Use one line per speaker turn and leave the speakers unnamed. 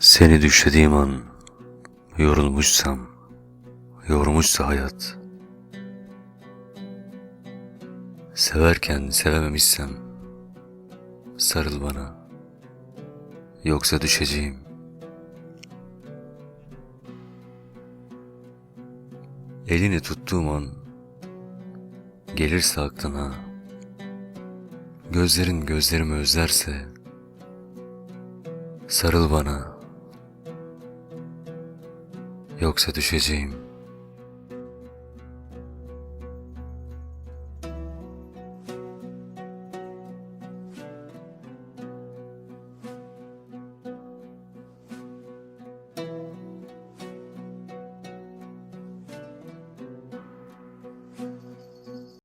Seni düşlediğim an yorulmuşsam, yormuşsa hayat. Severken sevememişsem sarıl bana. Yoksa düşeceğim. Elini tuttuğum an gelirse aklına gözlerin gözlerimi özlerse sarıl bana. Yoksa düşeceğim.